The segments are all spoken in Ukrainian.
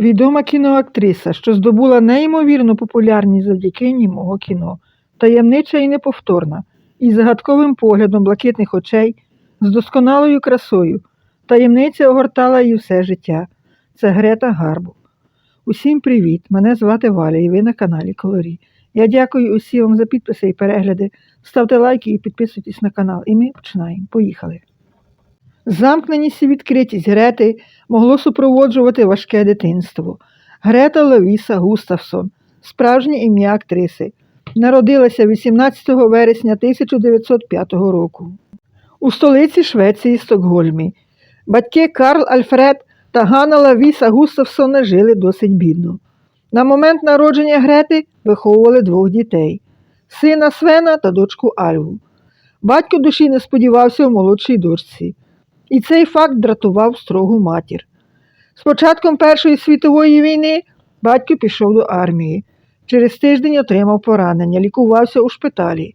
Відома кіноактриса, що здобула неймовірну популярність завдяки німого кіно, таємнича і неповторна, із загадковим поглядом блакитних очей, з досконалою красою. Таємниця огортала її все життя. Це Грета Гарбо. Усім привіт! Мене звати Валя і ви на каналі Колорі. Я дякую усім вам за підписи і перегляди. Ставте лайки і підписуйтесь на канал. І ми починаємо. Поїхали. Замкненість і відкритість Грети могло супроводжувати важке дитинство. Грета Левіса Густавсон, справжнє ім'я актриси, народилася 18 вересня 1905 року у столиці Швеції Стокгольмі. Батьки Карл Альфред та Ганна Лавіса Густавсона жили досить бідно. На момент народження Грети виховували двох дітей сина Свена та дочку Альву. Батько душі не сподівався у молодшій дочці, і цей факт дратував строгу матір. З початком Першої світової війни батько пішов до армії. Через тиждень отримав поранення, лікувався у шпиталі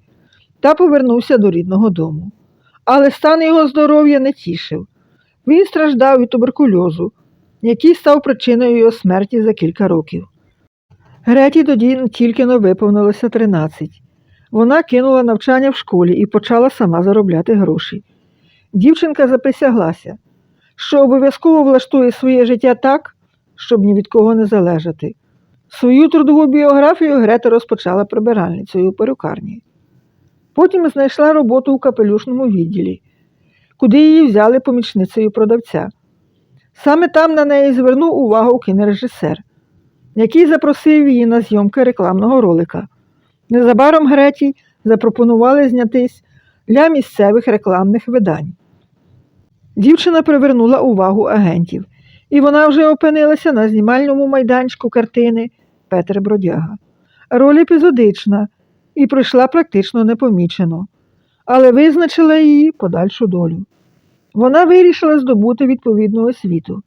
та повернувся до рідного дому. Але стан його здоров'я не тішив. Він страждав від туберкульозу, який став причиною його смерті за кілька років. Греті тоді тільки но виповнилося 13. Вона кинула навчання в школі і почала сама заробляти гроші. Дівчинка заприсяглася, що обов'язково влаштує своє життя так, щоб ні від кого не залежати. Свою трудову біографію Грета розпочала прибиральницею у перукарні. Потім знайшла роботу у капелюшному відділі, куди її взяли помічницею продавця. Саме там на неї звернув увагу кінорежисер, який запросив її на зйомки рекламного ролика. Незабаром Греті запропонували знятись для місцевих рекламних видань. Дівчина привернула увагу агентів, і вона вже опинилася на знімальному майданчику картини Петр Бродяга. Роль епізодична і пройшла практично непомічено, але визначила її подальшу долю. Вона вирішила здобути відповідну освіту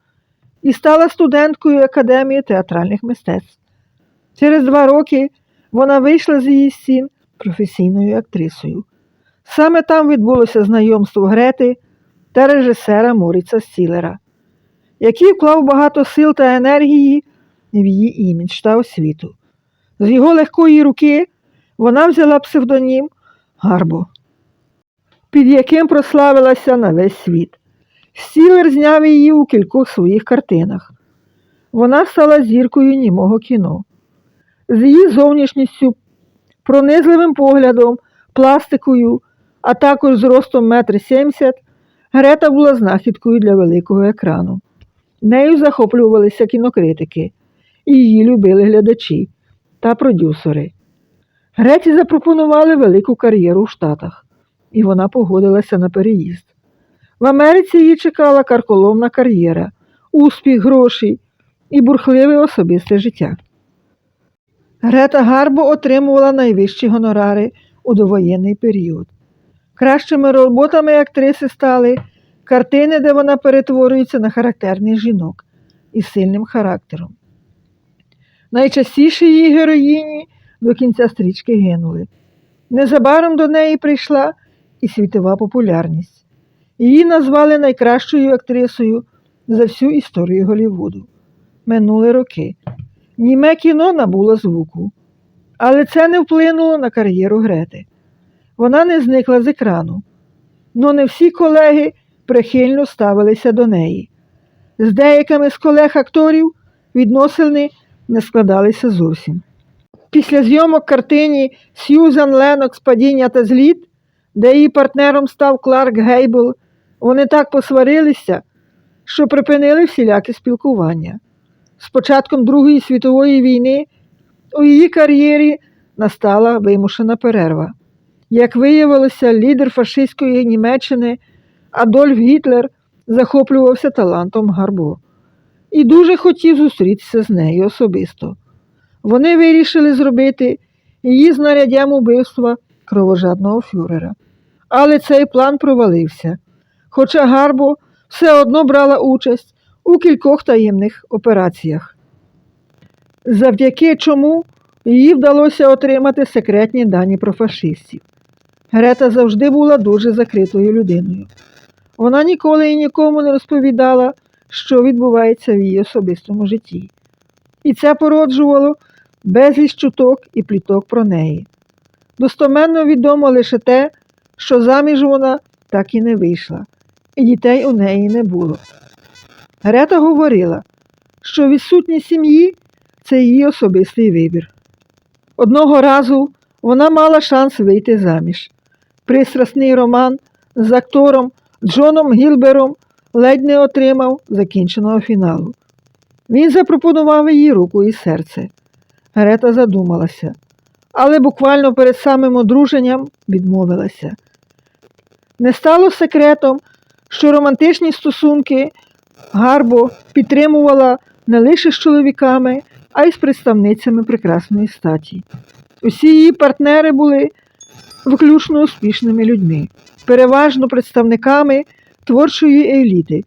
і стала студенткою Академії театральних мистецтв. Через два роки вона вийшла з її стін професійною актрисою. Саме там відбулося знайомство Грети та режисера Моріца Стілера, який вклав багато сил та енергії в її імідж та освіту. З його легкої руки вона взяла псевдонім Гарбо, під яким прославилася на весь світ. Стілер зняв її у кількох своїх картинах. Вона стала зіркою німого кіно. З її зовнішністю, пронизливим поглядом, пластикою, а також зростом 1,70 м, Грета була знахідкою для великого екрану. Нею захоплювалися кінокритики, її любили глядачі та продюсери. Греці запропонували велику кар'єру в Штатах, і вона погодилася на переїзд. В Америці її чекала карколомна кар'єра, успіх, гроші і бурхливе особисте життя. Грета Гарбо отримувала найвищі гонорари у довоєнний період. Кращими роботами актриси стали картини, де вона перетворюється на характерних жінок із сильним характером. Найчастіше її героїні до кінця стрічки гинули. Незабаром до неї прийшла і світова популярність. Її назвали найкращою актрисою за всю історію Голлівуду. Минули роки. Німе кіно набуло звуку, але це не вплинуло на кар'єру Грети. Вона не зникла з екрану. Но не всі колеги прихильно ставилися до неї. З деякими з колег-акторів відносини не складалися зовсім. Після зйомок картині Сьюзан Ленокс Падіння та зліт, де її партнером став Кларк Гейбл, вони так посварилися, що припинили всіляке спілкування. З початком Другої світової війни у її кар'єрі настала вимушена перерва. Як виявилося, лідер фашистської Німеччини Адольф Гітлер захоплювався талантом Гарбо і дуже хотів зустрітися з нею особисто. Вони вирішили зробити її знаряддям убивства кровожадного фюрера. Але цей план провалився, хоча Гарбо все одно брала участь у кількох таємних операціях. Завдяки чому їй вдалося отримати секретні дані про фашистів. Грета завжди була дуже закритою людиною. Вона ніколи і нікому не розповідала, що відбувається в її особистому житті. І це породжувало безліч чуток і пліток про неї. Достоменно відомо лише те, що заміж вона так і не вийшла, і дітей у неї не було. Грета говорила, що відсутність сім'ї це її особистий вибір. Одного разу вона мала шанс вийти заміж. Пристрасний роман з актором Джоном Гілбером ледь не отримав закінченого фіналу. Він запропонував їй руку і серце. Грета задумалася, але буквально перед самим одруженням відмовилася. Не стало секретом, що романтичні стосунки Гарбо підтримувала не лише з чоловіками, а й з представницями прекрасної статі. Усі її партнери були виключно успішними людьми, переважно представниками творчої еліти,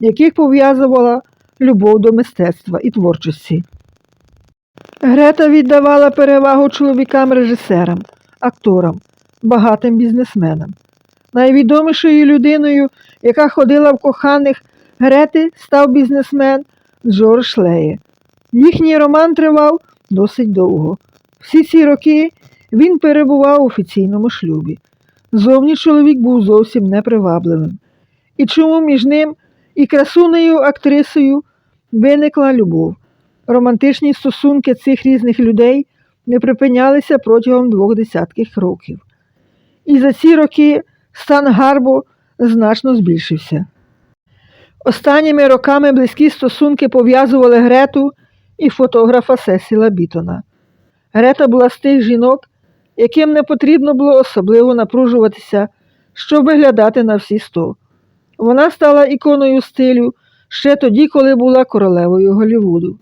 яких пов'язувала любов до мистецтва і творчості. Грета віддавала перевагу чоловікам-режисерам, акторам, багатим бізнесменам. Найвідомішою людиною, яка ходила в коханих Грети, став бізнесмен Джордж Леє. Їхній роман тривав досить довго. Всі ці роки він перебував у офіційному шлюбі. Зовні чоловік був зовсім непривабливим. І чому між ним і красунею актрисою виникла любов? Романтичні стосунки цих різних людей не припинялися протягом двох десятків років. І за ці роки стан Гарбо значно збільшився. Останніми роками близькі стосунки пов'язували Грету і фотографа Сесіла Бітона. Грета була з тих жінок, яким не потрібно було особливо напружуватися, щоб виглядати на всі сто. Вона стала іконою стилю ще тоді, коли була королевою Голлівуду.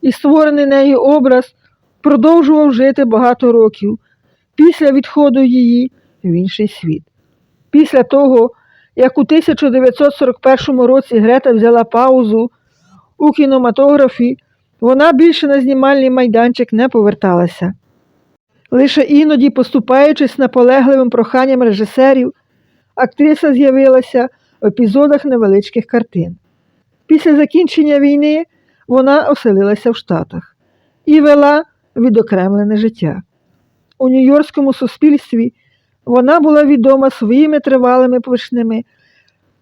І створений нею образ продовжував жити багато років після відходу її в інший світ. Після того, як у 1941 році Грета взяла паузу у кінематографі, вона більше на знімальний майданчик не поверталася. Лише іноді, поступаючись наполегливим проханням режисерів, актриса з'явилася в епізодах невеличких картин. Після закінчення війни вона оселилася в Штатах і вела відокремлене життя. У нью-йоркському суспільстві вона була відома своїми тривалими пишними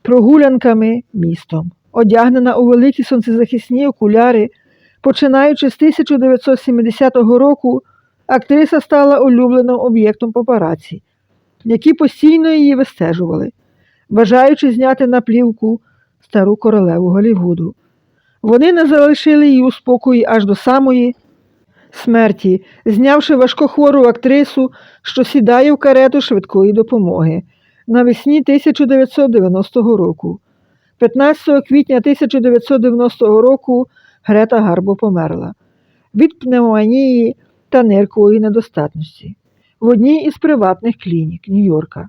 прогулянками містом, одягнена у великі сонцезахисні окуляри. Починаючи з 1970 року, актриса стала улюбленим об'єктом папараці, які постійно її вистежували, бажаючи зняти на плівку стару королеву Голлівуду. Вони не залишили її у спокої аж до самої смерті, знявши важкохвору актрису, що сідає в карету швидкої допомоги навесні 1990 року. 15 квітня 1990 року Грета Гарбо померла від пневмонії та ниркової недостатності в одній із приватних клінік Нью-Йорка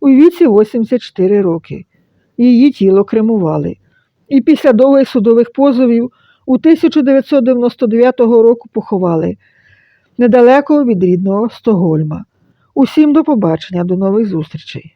у віці 84 роки. Її тіло кремували. І після довгих судових позовів у 1999 року поховали недалеко від рідного Стогольма. Усім до побачення, до нових зустрічей.